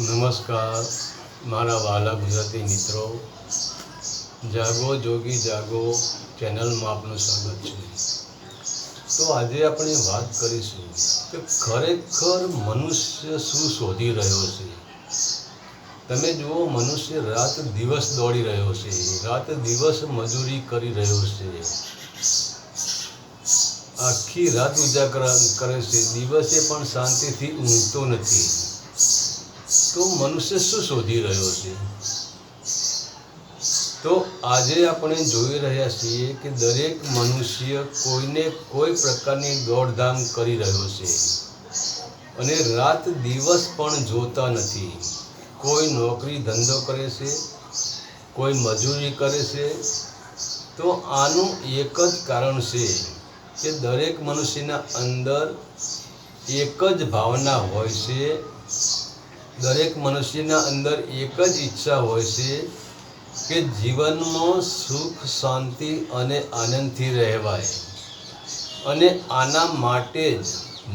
નમસ્કાર, મારા વાલા ગુજરાતી મિત્રો. જાગો, જોગી જાગો, ચેનલમાં આપનું સ્વાગત છે. તો આજે આપણે વાત કરીશું કે ખરેખર મનુષ્ય શું શોધી રહ્યો છે? તમે જુઓ, મનુષ્ય રાત દિવસ દોડી રહ્યો છે, રાત દિવસ મજૂરી કરી રહ્યો છે. આખી રાત ઉજાગર કરે છે, દિવસે પણ શાંતિથી ઊંઘતો નથી. તો મનુષ્ય શું શોધી રહ્યો છે તો આજે આપણે જોઈ રહ્યા છીએ કે દરેક મનુષ્ય કોઈને કોઈ પ્રકારની દોડધામ કરી રહ્યો છે અને રાત દિવસ પણ જોતા નથી કોઈ નોકરી ધંધો કરે છે કોઈ મજૂરી કરે છે તો આનું એક જ કારણ છે કે દરેક મનુષ્યના અંદર એક જ ભાવના હોય છે દરેક મનુષ્યના અંદર એક જ ઈચ્છા હોય છે કે જીવનમાં સુખ, શાંતિ અને આનંદથી રહેવાય. અને આના માટે જ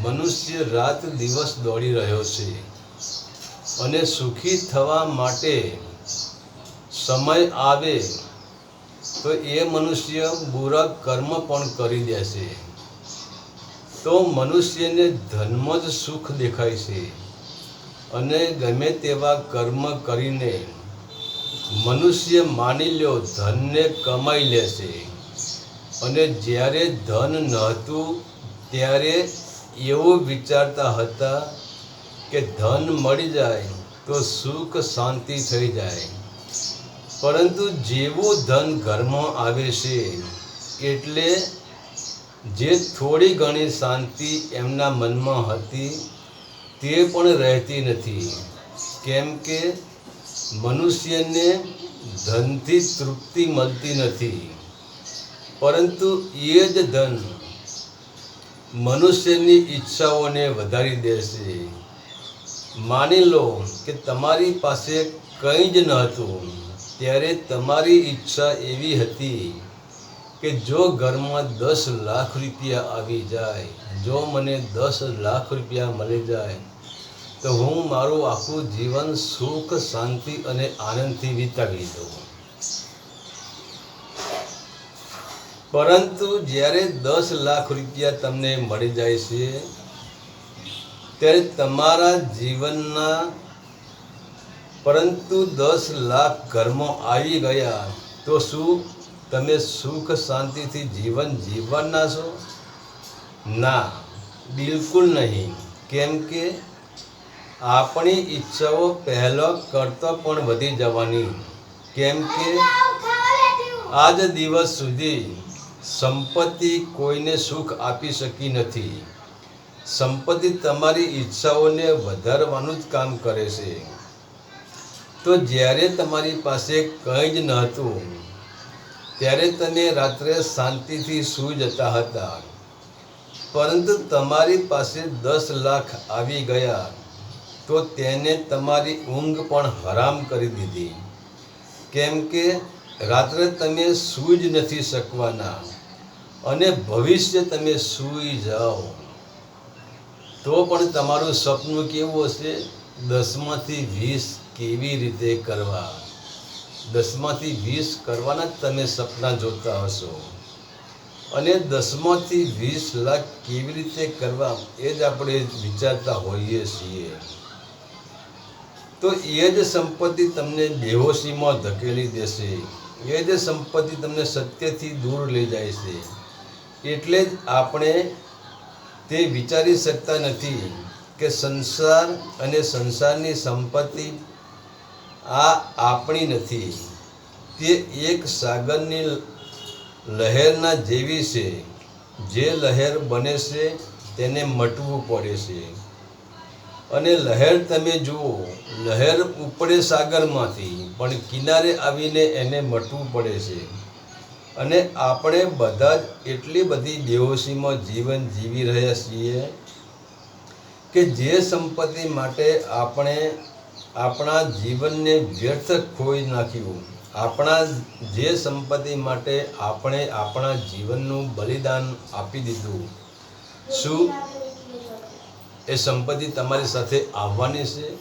મનુષ્ય રાત દિવસ દોડી રહ્યો છે. અને સુખી થવા માટે સમય આવે તો એ મનુષ્ય બુરા કર્મ પણ કરી દેશે. તો મનુષ્યને ધનમાં જ સુખ દેખાય છે. અને ગમે તેવા કર્મ કરીને મનુષ્ય માની લ્યો, ધનને કમાઈ લેશે. અને જ્યારે ધન નહોતું, ત્યારે એવું વિચારતા હતા કે ધન મળી જાય તો સુખ શાંતિ થઈ જાય. પરંતુ જેવું ધન ઘરમાં આવે છે, એટલે જે થોડી ઘણી શાંતિ એમના મનમાં હતી તે પણ રહેતી નથી. કેમ કે મનુષ્યને ધનથી તૃપ્તિ મળતી નથી. પરંતુ એ જ ધન મનુષ્યની ઈચ્છાઓને વધારી દેશે. માની લો કે તમારી પાસે કંઈ જ નહોતું ત્યારે તમારી ઈચ્છા એવી હતી કે જો ઘરમાં દસ લાખ રૂપિયા આવી જાય, જો મને દસ લાખ રૂપિયા મળી જાય, તો હું મારું આખું જીવન સુખ, શાંતિ અને આનંદથી વિતાવી દઉં. પરંતુ જ્યારે દસ લાખ રૂપિયા તમને મળી જાય છે, ત્યારે તમારા જીવનના પરંતુ દસ લાખ ઘરમાં આવી ગયા, તો શું તમે સુખ શાંતિથી જીવન જીવવાના છો? ના, બિલકુલ નહીં. કેમ કે આપણી ઈચ્છાઓ પહેલો કરતો પણ વધી જવાની. કેમ કે આજ દિવસ સુધી સંપત્તિ કોઈને સુખ આપી શકી નથી. સંપત્તિ તમારી ઈચ્છાઓને વધારવાનું જ કામ કરે છે. તો જ્યારે તમારી પાસે કંઈ જ નહોતું ત્યારે તમે રાત્રે શાંતિથી સૂઈ જતા હતા. પરંતુ તમારી પાસે દસ લાખ આવી ગયા, તો તેને તમારી ઊંઘ પણ હરામ કરી દીધી. કેમ કે રાત્રે તમે સૂઈ જ નથી શકવાના અને ભવિષ્ય તમે સૂઈ જાઓ. તો પણ તમારું સપનું કેવું હશે? દસમાંથી વીસ કેવી રીતે કરવા? દસમાંથી વીસ કરવાના જ તમે સપના જોતા હશો. અને દસમાંથી વીસ લાખ કેવી રીતે કરવા એ જ આપણે વિચારતા હોઈએ છીએ. તો એ જ સંપત્તિ તમને બેહોશીમાં ધકેલી દેશે. એ જ સંપત્તિ તમને સત્યથી દૂર લઈ જાય છે. એટલે જ આપણે તે વિચારી શકતા નથી કે સંસાર અને સંસારની સંપત્તિ આ આપણી નથી. તે એક સાગરની લહેરના જેવી છે. જે લહેર બને છે, તેને મટવું પડે છે. અને લહેર તમે જુઓ, લહેર ઉપડે સાગરમાંથી, પણ કિનારે આવીને એને મટવું પડે છે. અને આપણે બધા જ એટલી બધી બેહોશીમાં જીવન જીવી રહ્યા છીએ કે જે સંપત્તિ માટે આપણે આપણા જીવનને વ્યર્થ ખોઈ નાખ્યું. આપણા જે સંપત્તિ માટે આપણે આપણા જીવનનું બલિદાન આપી દીધું. શું એ સંપત્તિ તમારી સાથે આવવાની છે?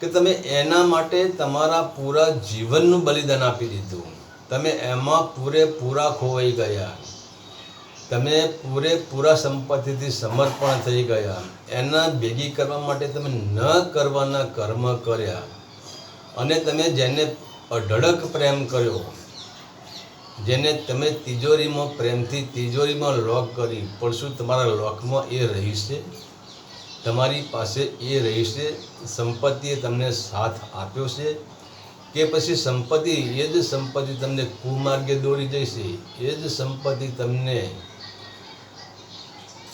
કે તમે એના માટે તમારા પૂરા જીવનનું બલિદાન આપી દીધું? તમે એમાં પૂરેપૂરા ખોવાઈ ગયા? તમે પૂરેપૂરા સંપત્તિથી સમર્પણ થઈ ગયા. એના ભેગી કરવા માટે તમે ન કરવાના કર્મ કર્યા. અને તમે જેને અઢળક પ્રેમ કર્યો, જેને તમે તિજોરીમાં પ્રેમથી તિજોરીમાં લોક કરી, પણ શું તમારા લોકમાં એ રહીશે? તમારી પાસે એ રહીશે? સંપત્તિએ તમને સાથ આપ્યો છે? કે પછી સંપત્તિ, એ જ સંપત્તિ તમને કુમાર્ગે દોરી જશે? એ જ સંપત્તિ તમને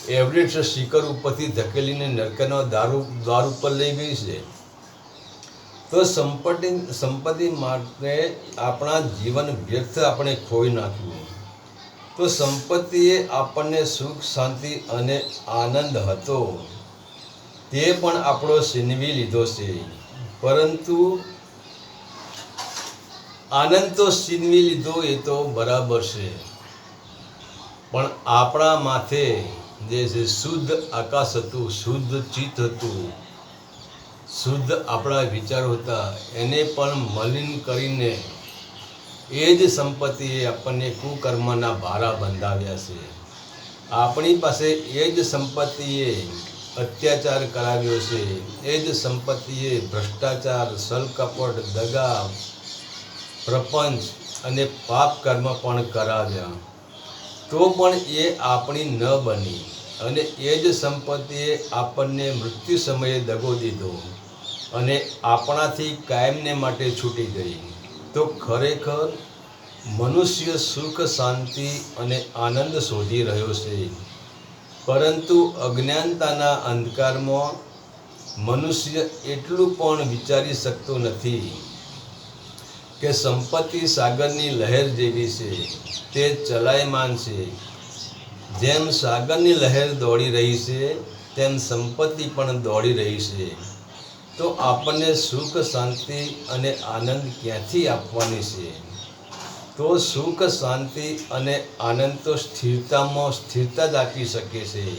એવરેસ્ટ શિખર ઉપરથી ધકેલીને નરકનો દારૂ, દ્વાર ઉપર લઈ ગઈ છે. તો સંપત્તિ સંપત્તિ માટે આપણા જીવન વ્યર્થ આપણે ખોઈ નાખ્યું. તો સંપત્તિએ આપણને સુખ, શાંતિ અને આનંદ હતો. તે પણ આપણો છીનવી લીધો છે. પરંતુ આનંદ તો છીનવી લીધો એ તો બરાબર છે. પણ આપણા માથે જે છે શુદ્ધ આકાશ હતું શુદ્ધ ચિત્ત હતું શુદ્ધ આપણા વિચારો હતા, એને પણ મલિન કરીને એ જ સંપત્તિએ આપણને કુકર્મના ભારા બંધાવ્યા છે. આપણી પાસે એ જ સંપત્તિએ અત્યાચાર કરાવ્યો છે. એ જ સંપત્તિએ ભ્રષ્ટાચાર સલકપટ દગા, પ્રપંચ અને પાપ કર્મ પણ કરાવ્યા. તો પણ એ આપણી ન બની અને એ જ સંપત્તિએ આપણને મૃત્યુ સમયે દગો દીધો અને આપણાથી કાયમને માટે છૂટી ગઈ. તો ખરેખર મનુષ્ય સુખ, શાંતિ અને આનંદ શોધી રહ્યો છે. પરંતુ અજ્ઞાનતાના અંધકારમાં મનુષ્ય એટલું પણ વિચારી શકતો નથી કે સંપત્તિ સાગરની લહેર જેવી છે, તે ચલાયમાન છે. જેમ સાગરની લહેર દોડી રહી છે, તેમ સંપત્તિ પણ દોડી રહી છે. તો આપણને સુખ, શાંતિ અને આનંદ ક્યાંથી આપવાની છે? તો સુખ, શાંતિ અને આનંદ તો સ્થિરતામાં સ્થિરતા જ આપી શકે છે.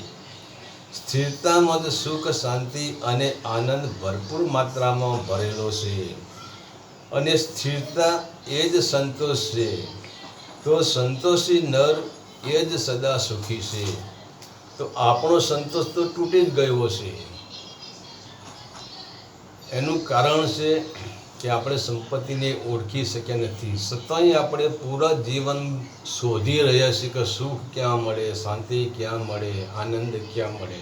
સ્થિરતામાં જ સુખ, શાંતિ અને આનંદ ભરપૂર માત્રામાં ભરેલો છે. અને સ્થિરતા એ જ સંતોષ છે. તો સંતોષી નર એ જ સદા સુખી છે. તો આપણો સંતોષ તો તૂટી જ ગયો છે. એનું કારણ છે કે આપણે સંપત્તિને ઓળખી શક્યા નથી. છતાંય આપણે પૂરા જીવન શોધી રહ્યા છીએ કે સુખ ક્યાં મળે, શાંતિ ક્યાં મળે, આનંદ ક્યાં મળે.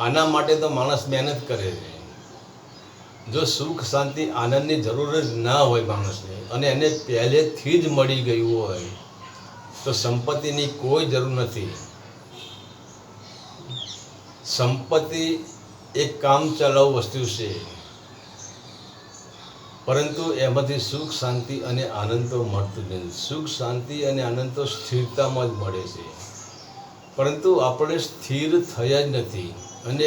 આના માટે તો માણસ મહેનત કરે છે. જો સુખ, શાંતિ, આનંદની જરૂર જ ના હોય માણસને અને એને પહેલેથી જ મળી ગયું હોય, તો સંપત્તિની કોઈ જરૂર નથી. સંપત્તિ એક કામ ચલાવ વસ્તુ છે. પરંતુ એમાંથી સુખ, શાંતિ અને આનંદ તો મળતું નથી. સુખ, શાંતિ અને આનંદ તો સ્થિરતામાં જ મળે છે. પરંતુ આપણે સ્થિર થયા જ નથી. અને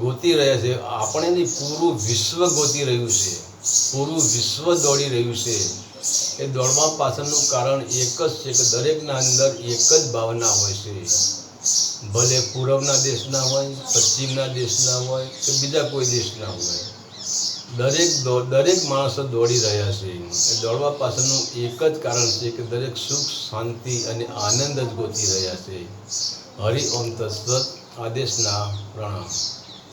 ગોતી રહ્યા છે. આપણે નહીં પૂરું વિશ્વ ગોતી રહ્યું છે, પૂરું વિશ્વ દોડી રહ્યું છે, એ દોડવા પાછળનું કારણ એક જ છે કે દરેકના અંદર એક જ ભાવના હોય છે. ભલે પૂર્વના દેશના હોય, પશ્ચિમના દેશના હોય કે બીજા કોઈ દેશના હોય. દરેક દરેક માણસો દોડી રહ્યા છે. એ દોડવા પાછળનું એક જ કારણ છે કે દરેક સુખ, શાંતિ અને આનંદ જ ગોતી રહ્યા છે. હરિ ઓમ તત્સત આદેશના પ્રણામ.